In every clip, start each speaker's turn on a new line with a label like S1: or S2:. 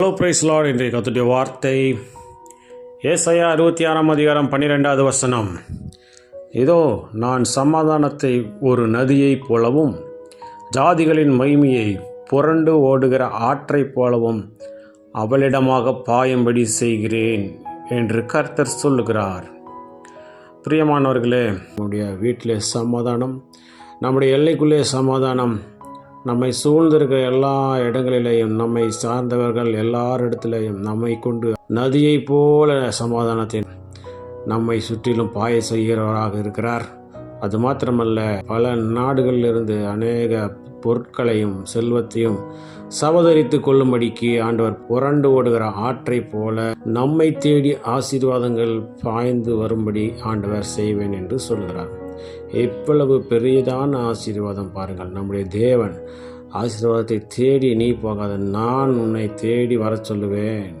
S1: Hello பிரைஸ்லாட் இன்றைய கத்துடைய வார்த்தை ஏசையா அறுபத்தி ஆறாம் அதிகாரம் பன்னிரெண்டாவது வசனம். இதோ நான் சமாதானத்தை ஒரு நதியைப் போலவும் ஜாதிகளின் மைமையை புரண்டு ஓடுகிற ஆற்றைப் போலவும் அவளிடமாக பாயும்படி செய்கிறேன் என்று கர்த்தர் சொல்லுகிறார். பிரியமானவர்களே நம்முடைய வீட்டிலே சமாதானம் நம்முடைய எல்லைக்குள்ளே சமாதானம் நம்மை சூழ்ந்திருக்கிற எல்லா இடங்களிலேயும் நம்மை சார்ந்தவர்கள் எல்லாரிடத்திலேயும் நம்மை கொண்டு நதியைப் போல சமாதானத்தை நம்மை சுற்றிலும் பாய செய்கிறவராக இருக்கிறார். அது மாத்திரமல்ல பல நாடுகளிலிருந்து அநேக பொருட்களையும் செல்வத்தையும் சவதரித்து கொள்ளும்படிக்கு ஆண்டவர் புரண்டு ஓடுகிற ஆற்றைப் போல நம்மை தேடி ஆசீர்வாதங்கள் பாய்ந்து வரும்படி ஆண்டவர் செய்வேன் என்று சொல்கிறார் எவ்வளவு பெரியதான ஆசீர்வாதம் பாருங்கள். நம்முடைய தேவன் ஆசீர்வாதத்தை தேடி நீ போகாத நான் உன்னை தேடி வரச் சொல்லுவேன்.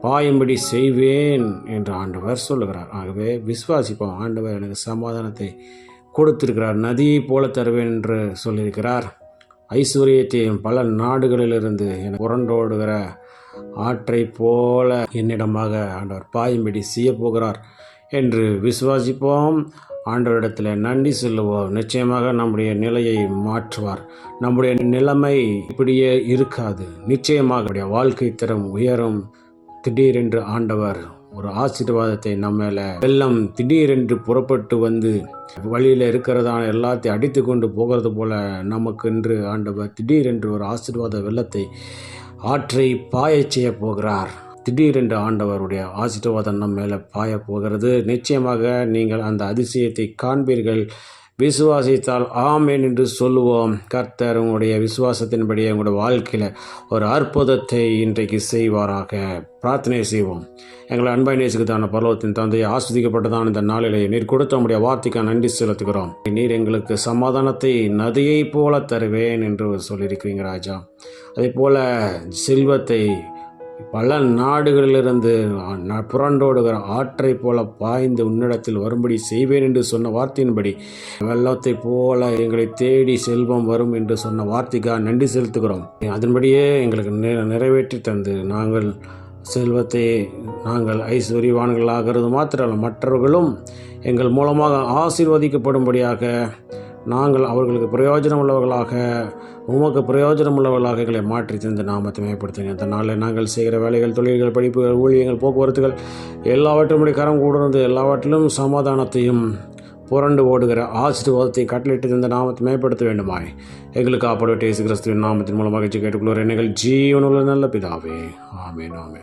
S1: பாயும்படி செய்வேன் என்று ஆண்டவர் சொல்லுகிறார். ஆகவே விசுவாசிப்போம். ஆண்டவர் எனக்கு சமாதானத்தை கொடுத்திருக்கிறார். நதியை போல தருவேன் என்று சொல்லியிருக்கிறார். ஐஸ்வர்யத்தையும் பல நாடுகளிலிருந்து என புரண்டோடுகிற ஆற்றை போல என்னிடமாக ஆண்டவர் பாயும்படி செய்ய போகிறார். என்று விசுவாசிப்போம். ஆண்டவரிடத்தில் நன்றி செல்லுவோம். நிச்சயமாக நம்முடைய நிலையை மாற்றுவார். நம்முடைய நிலைமை இப்படியே இருக்காது. நிச்சயமாக வாழ்க்கை தரம் உயரும். திடீரென்று ஆண்டவர் ஒரு ஆசீர்வாதத்தை நம்ம வெள்ளம் திடீரென்று புறப்பட்டு வந்து வழியில் இருக்கிறதான எல்லாத்தையும் அடித்து கொண்டு போகிறது போல நமக்கு என்று ஆண்டவர் திடீரென்று ஒரு ஆசீர்வாத வெள்ளத்தை ஆற்றை பாயச் செய்ய போகிறார். திடீரென்று ஆண்டவருடைய ஆசீர்வாதம் நம்ம மேலே பாய போகிறது. நிச்சயமாக நீங்கள் அந்த அதிசயத்தை காண்பீர்கள். விசுவாசித்தால் ஆமேன் என்று சொல்லுவோம். கர்த்தர் உங்களுடைய விசுவாசத்தின்படி உங்களுடைய வாழ்க்கையில் ஒரு அற்புதத்தை இன்றைக்கு செய்வாராக. பிரார்த்தனை செய்வோம். எங்களை அன்பாய் நேசிக்கத்தான பருவத்தின் தந்தையை ஆஸ்வதிக்கப்பட்டதான இந்த நாளிலே நீர் கொடுத்த உடைய வார்த்தைக்கு நன்றி செலுத்துகிறோம். நீர் எங்களுக்கு சமாதானத்தை நதியைப் போல தருவேன் என்று சொல்லியிருக்கிறீங்க ராஜா. அதே போல் செல்வத்தை பல நாடுகளிலிருந்து ந- புரண்டோடுகிற ஆற்றை போல பாய்ந்து உன்னிடத்தில் வரும்படி செய்வேன் என்று சொன்ன வார்த்தையின்படி வெள்ளத்தை போல எங்களை தேடி செல்வம் வரும் என்று சொன்ன வார்த்தைக்காக நன்றி செலுத்துகிறோம். அதன்படியே எங்களுக்கு நிறைவேற்றி தந்து நாங்கள் செல்வத்தை நாங்கள் ஐஸ்வர்யவான்களாகிறது மாத்திரமல்ல மற்றவர்களும் எங்கள் மூலமாக ஆசீர்வதிக்கப்படும்படியாக நாங்கள் அவர்களுக்கு பிரயோஜனம் உள்ளவர்களாக உமக்கு பிரயோஜனம் உள்ளவர்களாக எங்களை மாற்றி தந்த நாமத்தை மேம்படுத்துங்க இந்த நாளில் நாங்கள் செய்கிற வேலைகள் தொழில்கள் படிப்புகள் ஊழியங்கள் போக்குவரத்துகள் எல்லாவற்றும் கரம் கூடுறது எல்லாவற்றிலும் சமாதானத்தையும் புரண்டு ஓடுகிற ஆசீர்வாதத்தை கட்டளிட்டு தந்த நாமத்தை மேம்படுத்த வேண்டுமாய். எங்களுக்கு காப்பாடு இயேசு கிறிஸ்துவின் நாமத்தின் மூலமாக கேட்டுக்கொள்கிற எங்கள் ஜீவனுள்ள நல்ல பிதாவே. ஆமென் ஆமென்.